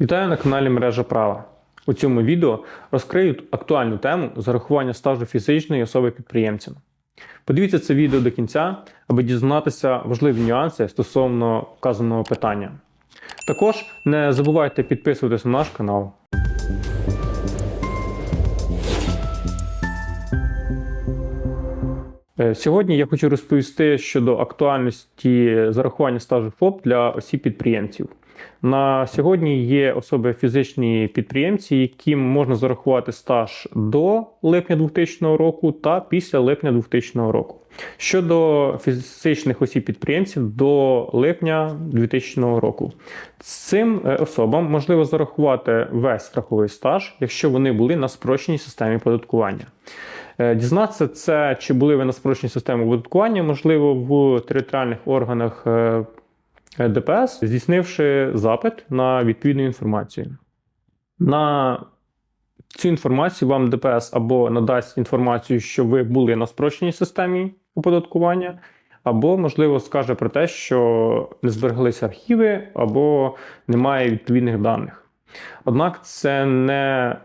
Вітаю на каналі Мережа Права. У цьому відео розкрию актуальну тему зарахування стажу фізичної особи підприємцям. Подивіться це відео до кінця, аби дізнатися важливі нюанси стосовно вказаного питання. Також не забувайте підписуватися на наш канал. Е, Сьогодні я хочу розповісти щодо актуальності зарахування стажу ФОП для осіб підприємців. На сьогодні є особи фізичні підприємці, яким можна зарахувати стаж до липня 2000 року та після липня 2000 року. Щодо фізичних осіб підприємців до липня 2000 року, цим е, особам можливо зарахувати весь страховий стаж, якщо вони були на спрощеній системі податкування. Е, Дізнатися це, чи були ви на спрощеній системі оподаткування, можливо, в територіальних органах е, ДПС, здійснивши запит на відповідну інформацію. На цю інформацію вам ДПС або надасть інформацію, що ви були на спрощеній системі оподаткування, або, можливо, скаже про те, що не збереглися архіви, або немає відповідних даних. Однак це не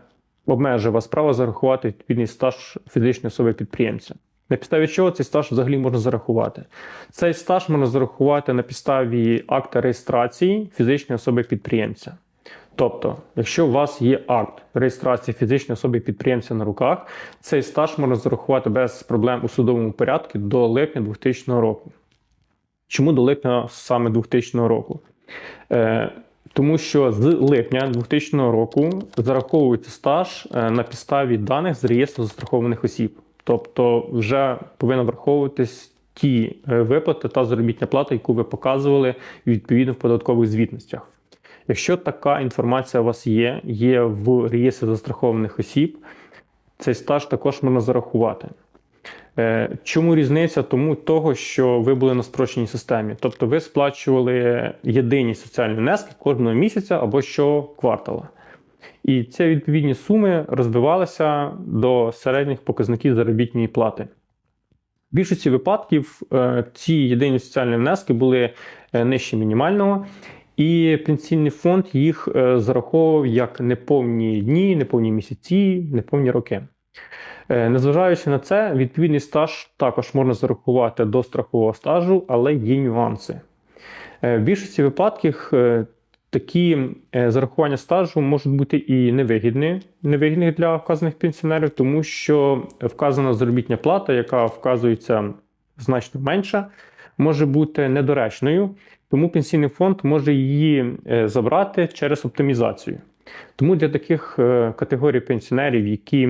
обмежує вас право зарахувати відповідний стаж фізичної особи підприємця. На підставі чого цей стаж взагалі можна зарахувати? Цей стаж можна зарахувати на підставі акта реєстрації фізичної особи підприємця. Тобто, якщо у вас є акт реєстрації фізичної особи підприємця на руках, цей стаж можна зарахувати без проблем у судовому порядку до липня 2000 року. Чому до липня саме 2000 року? Е, тому що з липня 2000 року зараховується стаж е, на підставі даних з реєстру застрахованих осіб. Тобто вже повинна враховуватись ті е, виплати та заробітня плата, яку ви показували відповідно в податкових звітностях. Якщо така інформація у вас є, є в реєстрі застрахованих осіб, цей стаж також можна зарахувати. Е, Чому різниця? Тому того, що ви були на спрощеній системі. Тобто ви сплачували єдині соціальні внески кожного місяця або щоквартала. І ці відповідні суми розбивалися до середніх показників заробітної плати. В більшості випадків е, ці єдині соціальні внески були е, нижче мінімального, і пенсійний фонд їх е, зараховував як неповні дні, неповні місяці, неповні роки. Незважаючи на це, відповідний стаж також можна зарахувати до страхового стажу, але є нюанси. В більшості випадків такі е, зарахування стажу можуть бути і невигідні, невигідні для вказаних пенсіонерів, тому що вказана заробітня плата, яка вказується значно менша, може бути недоречною, тому пенсійний фонд може її е, забрати через оптимізацію. Тому для таких е, категорій пенсіонерів, які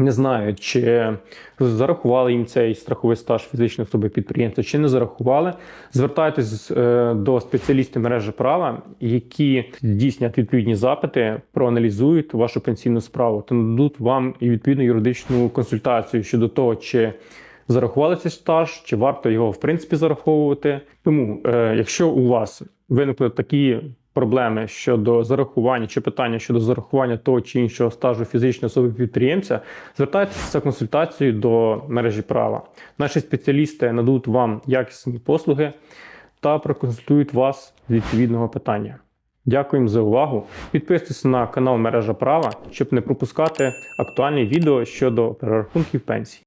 не знають, чи зарахували їм цей страховий стаж фізичної особи підприємця, чи не зарахували. Звертайтесь е, до спеціалістів мережі права, які здійснять відповідні запити, проаналізують вашу пенсійну справу та нададуть вам і відповідну юридичну консультацію щодо того, чи зарахували цей стаж, чи варто його в принципі зараховувати. Тому, е, якщо у вас виникли такі проблеми щодо зарахування чи питання щодо зарахування того чи іншого стажу фізичної особи підприємця, звертайтеся за консультацією до мережі права. Наші спеціалісти нададуть вам якісні послуги та проконсультують вас з відповідного питання. Дякуємо за увагу. Підписуйтесь на канал Мережа Права, щоб не пропускати актуальні відео щодо перерахунків пенсій.